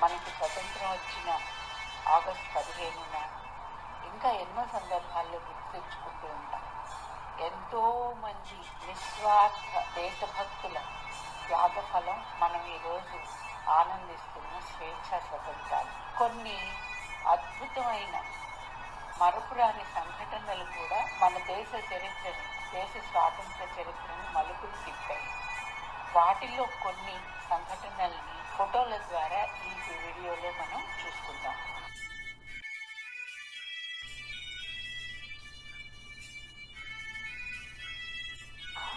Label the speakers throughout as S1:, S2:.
S1: మనకి స్వతంత్రం వచ్చిన ఆగస్టు పదిహేనున ఇంకా ఎన్నో సందర్భాల్లో గుర్తు తెచ్చుకుంటూ ఉంటాం. ఎంతో మంది నిస్వార్థ దేశభక్తుల త్యాగఫలం మనం ఈరోజు ఆనందిస్తున్న స్వేచ్ఛ స్వతంత్రాలు. కొన్ని అద్భుతమైన మరపురాని సంఘటనలు కూడా మన దేశ చరిత్రను దేశ స్వాతంత్ర చరిత్రను మలుపులు తిప్పాయి. వాటిల్లో కొన్ని సంఘటనల్ని ఫోటోల ద్వారా ఈ వీడియోలో మనం చూసుకుందాం.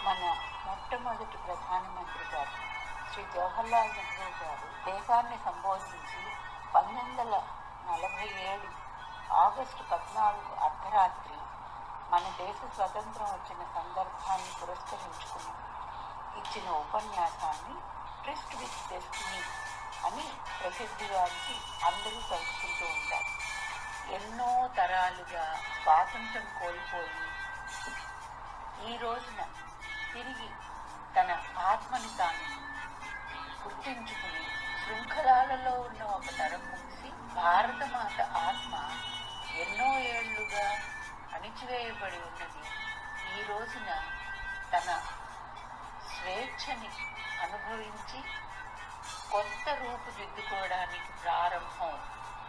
S1: మన మొట్టమొదటి ప్రధానమంత్రి గారు శ్రీ జవహర్లాల్ నెహ్రూ గారు దేశాన్ని సంబోధించి పంతొమ్మిది వందల నలభై ఏడు ఆగస్టు పద్నాలుగు అర్ధరాత్రి మన దేశ స్వతంత్రం వచ్చిన సందర్భాన్ని పురస్కరించుకుని ఇచ్చిన ఉపన్యాసాన్ని ట్రిస్ట్ విత్ డెస్టినీ అని ప్రసిద్ధిగాంచి అందరూ తలుచుకుంటూ ఉంటారు. ఎన్నో తరాలుగా స్వాతంత్రం కోల్పోయి ఈ రోజున తిరిగి తన ఆత్మని తాను గుర్తించుకుని శృంఖలాలలో ఉన్న ఒక తరం ముగిసి భారతమాత ఆత్మ ఎన్నో ఏళ్ళుగా అణిచివేయబడి ఉన్నది. ఈ రోజున తన స్వేచ్ఛని అనుభవించి కొత్త రూపుదిద్దుకోవడానికి ప్రారంభం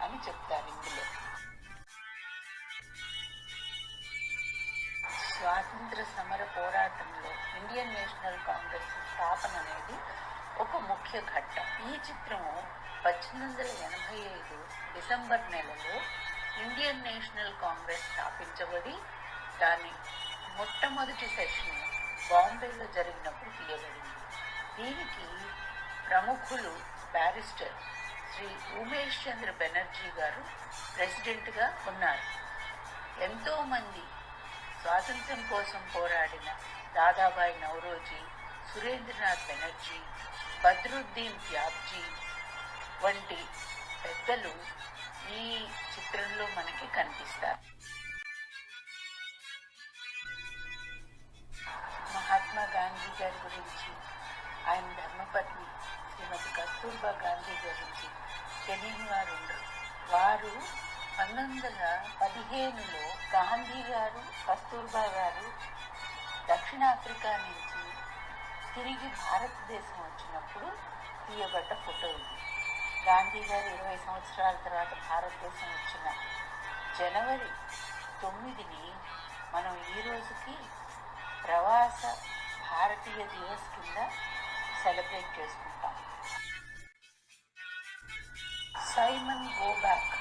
S1: అని చెప్తారు ఇందులో. స్వాతంత్ర సమర పోరాటంలో ఇండియన్ నేషనల్ కాంగ్రెస్ స్థాపన అనేది ఒక ముఖ్య ఘట్టం. ఈ చిత్రము పద్దెనిమిది వందల ఎనభై ఐదు డిసెంబర్ నెలలో ఇండియన్ నేషనల్ కాంగ్రెస్ స్థాపించబడి దాని మొట్టమొదటి సెషన్ బాంబేలో జరిగినప్పుడు తీయబడింది. దీనికి ప్రముఖులు బ్యారిస్టర్ శ్రీ ఉమేష్ చంద్ర బెనర్జీ గారు ప్రెసిడెంట్గా ఉన్నారు. ఎంతోమంది స్వాతంత్ర్యం కోసం పోరాడిన దాదాబాయి నౌరోజీ సురేంద్రనాథ్ బెనర్జీ బద్రుద్దీన్ త్యాబ్జీ వంటి పెద్దలు ఈ చిత్రంలో మనకి కనిపిస్తారు. తెలియని వారు వారు పంతొమ్మిది వందల పదిహేనులో గాంధీ గారు కస్తూర్బా గారు దక్షిణాఫ్రికా నుంచి తిరిగి భారతదేశం వచ్చినప్పుడు తీయబడ్డ ఫోటో ఇది. గాంధీ గారు ఇరవై సంవత్సరాల తర్వాత భారతదేశం వచ్చిన జనవరి తొమ్మిదిని మనం ఈ రోజుకి ప్రవాస భారతీయ దివస్ కింద సెలబ్రేట్ చేసుకుంటాం. సైమన్ గోబ్యాక్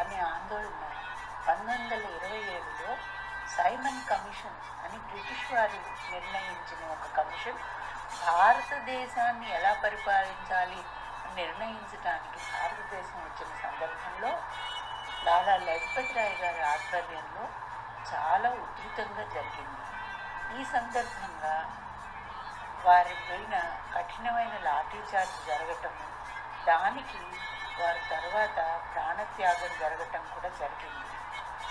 S1: అనే ఆందోళన పంతొమ్మిది వందల ఇరవై ఏడులో సైమన్ కమిషన్ అని బ్రిటిష్ వారు నిర్ణయించిన ఒక కమిషన్ భారతదేశాన్ని ఎలా పరిపాలించాలి అని నిర్ణయించడానికి భారతదేశం వచ్చిన సందర్భంలో లాలా లజపతి రాయ్ గారి ఆధ్వర్యంలో చాలా ఉధృతంగా జరిగింది. ఈ సందర్భంగా వారి పైన కఠినమైన లాఠీచార్జ్ జరగటము దానికి వారి తర్వాత ప్రాణత్యాగం జరగటం కూడా జరిగింది.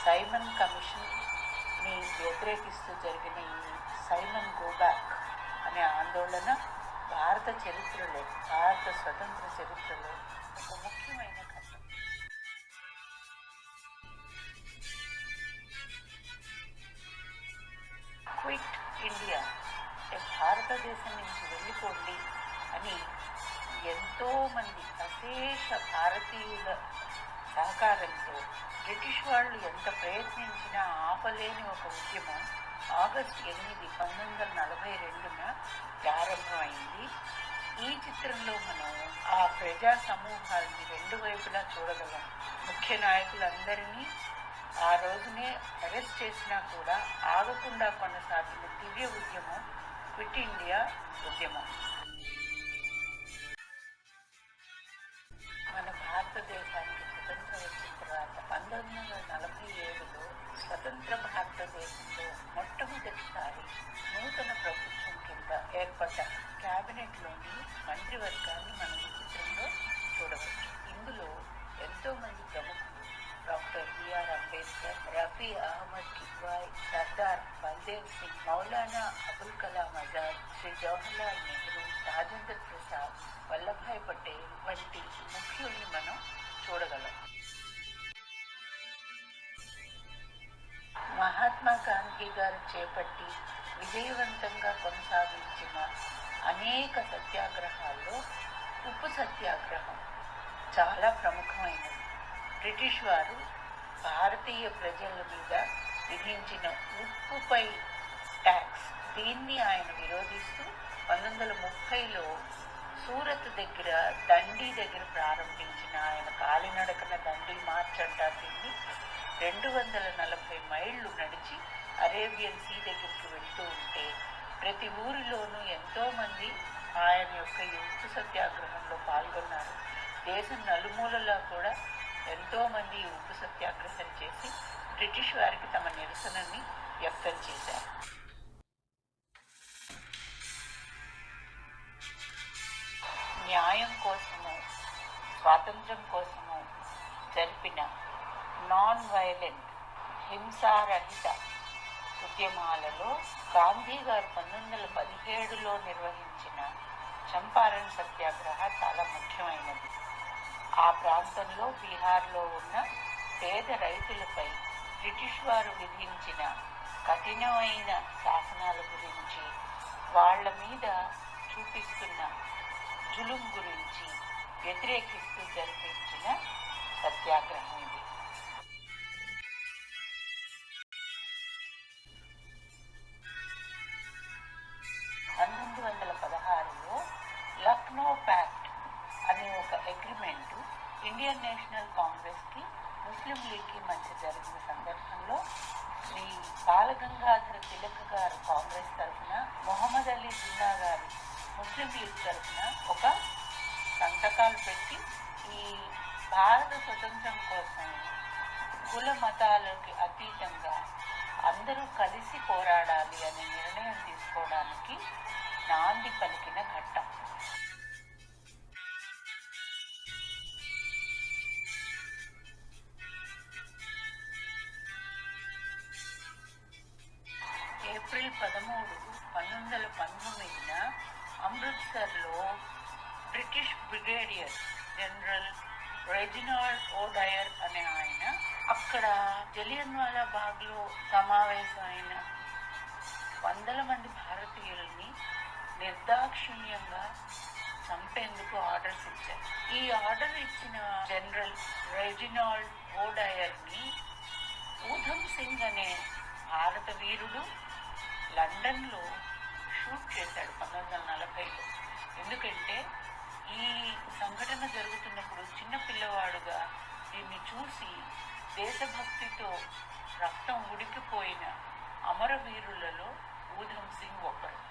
S1: సైమన్ కమిషన్ని వ్యతిరేకిస్తూ జరిగిన ఈ సైమన్ గోబ్యాక్ అనే ఆందోళన భారత చరిత్రలో భారత స్వతంత్ర చరిత్రలో ఒక ముఖ్యమైన ఘట్టం. క్విట్ ఇండియా భారతదేశం నుంచి వెళ్ళిపోండి అని ఎంతో మంది అశేష భారతీయుల సహకారంతో బ్రిటిష్ వాళ్ళు ఎంత ప్రయత్నించినా ఆపలేని ఒక ఉద్యమం ఆగస్టు ఎనిమిది పంతొమ్మిది వందల నలభై రెండున ప్రారంభమైంది. ఈ చిత్రంలో మనం ఆ ప్రజా సమూహాలని రెండు వైపులా చూడగలం. ముఖ్య నాయకులందరినీ ఆ రోజునే అరెస్ట్ చేసినా కూడా ఆగకుండా కొనసాగిన దివ్య ఉద్యమం క్విట్ ఇండియా ఉద్యమం. మన భారతదేశానికి స్వతంత్రం వచ్చిన తర్వాత పంతొమ్మిది వందల నలభై ఏడులో స్వతంత్ర భారతదేశంలో మొట్టమొదటిసారి నూతన ప్రభుత్వం కింద ఏర్పడ్డ క్యాబినెట్లోని మంత్రివర్గాన్ని మనం ఈ చిత్రంలో చూడవచ్చు. ఇందులో ఎంతోమంది ప్రముఖ doctor B R Ambedkar Rafi Ahmed Kidwai Sardar Baldev Singh Maulana Abul Kalam Azad Shri Jawaharlal Nehru Rajendra Prasad Vallabhbhai Patel వంటి ముఖ్యుల్ని మనం చూడగలం. మహాత్మా గాంధీ గారు చేపట్టి విజయవంతంగా కొనసాగించిన అనేక సత్యాగ్రహాల్లో ఉప్పు సత్యాగ్రహం చాలా ప్రముఖమైనది. బ్రిటిష్ వారు భారతీయ ప్రజల మీద విధించిన ఉప్పుపై ట్యాక్స్ దీన్ని ఆయన విరోధిస్తూ పంతొమ్మిది వందల ముప్పైలో సూరత్ దగ్గర దండి దగ్గర ప్రారంభించిన ఆయన కాలినడకన దండి మార్చ్ అంటారు దీన్ని రెండు వందల నలభై మైళ్ళు నడిచి అరేబియన్ సీ దగ్గరికి వెళ్తూ ఉంటే ప్రతి ఊరిలోనూ ఎంతోమంది ఆయన యొక్క ఈ ఉప్పు సత్యాగ్రహంలో పాల్గొన్నారు. దేశం నలుమూలలా కూడా ఎంతోమంది ఉప్పు సత్యాగ్రహం చేసి బ్రిటిష్ వారికి తమ నిరసనని వ్యక్తం చేశారు. న్యాయం కోసము స్వాతంత్రం కోసము జరిపిన నాన్ వైలెంట్ హింసారహిత ఉద్యమాలలో గాంధీ గారు పంతొమ్మిది వందల పదిహేడులో నిర్వహించిన చంపారణ్ సత్యాగ్రహ చాలా ముఖ్యమైనది. ఆ ప్రాంతంలో బీహార్లో ఉన్న పేద రైతులపై బ్రిటిష్ వారు విధించిన కఠినమైన శాసనాల గురించి వాళ్ళ మీద చూపిస్తున్న జులుం గురించి వ్యతిరేకిస్తూ జరిపించిన సత్యాగ్రహం ఇండియన్ నేషనల్ కాంగ్రెస్కి ముస్లిం లీగ్కి మధ్య జరిగిన సందర్భంలో శ్రీ బాలగంగాధర తిలక్ గారు కాంగ్రెస్ తరఫున మొహమ్మద్ అలీ జిన్నా గారు ముస్లిం లీగ్ తరఫున ఒక సంతకాలు పెట్టి ఈ భారత స్వతంత్రం కోసం కుల మతాలకి అతీతంగా అందరూ కలిసి పోరాడాలి అనే నిర్ణయం తీసుకోవడానికి నాంది పలికిన ఘట్టం. అమృత్సర్లో British brigadier general Reginald O'Dwyer అనే ఆయన అక్కడ జలియన్వాలా బాగ్లో సమావేశమైన వందల మంది భారతీయుల్ని నిర్దాక్షిణ్యంగా చంపేందుకు ఆర్డర్స్ ఇచ్చారు. ఈ ఆర్డర్ ఇచ్చిన జనరల్ రెజినాల్డ్ ఓడయర్ని ఊధమ్ సింగ్ అనే భారత వీరుడు లండన్లో షూట్ చేశాడు పంతొమ్మిది వందల నలభైలో. ఎందుకంటే ఈ సంఘటన జరుగుతున్నప్పుడు చిన్న పిల్లవాడుగా దీన్ని చూసి దేశభక్తితో రక్తం ఉడికిపోయిన అమరవీరులలో ఊధమ్ సింగ్ ఒకరు.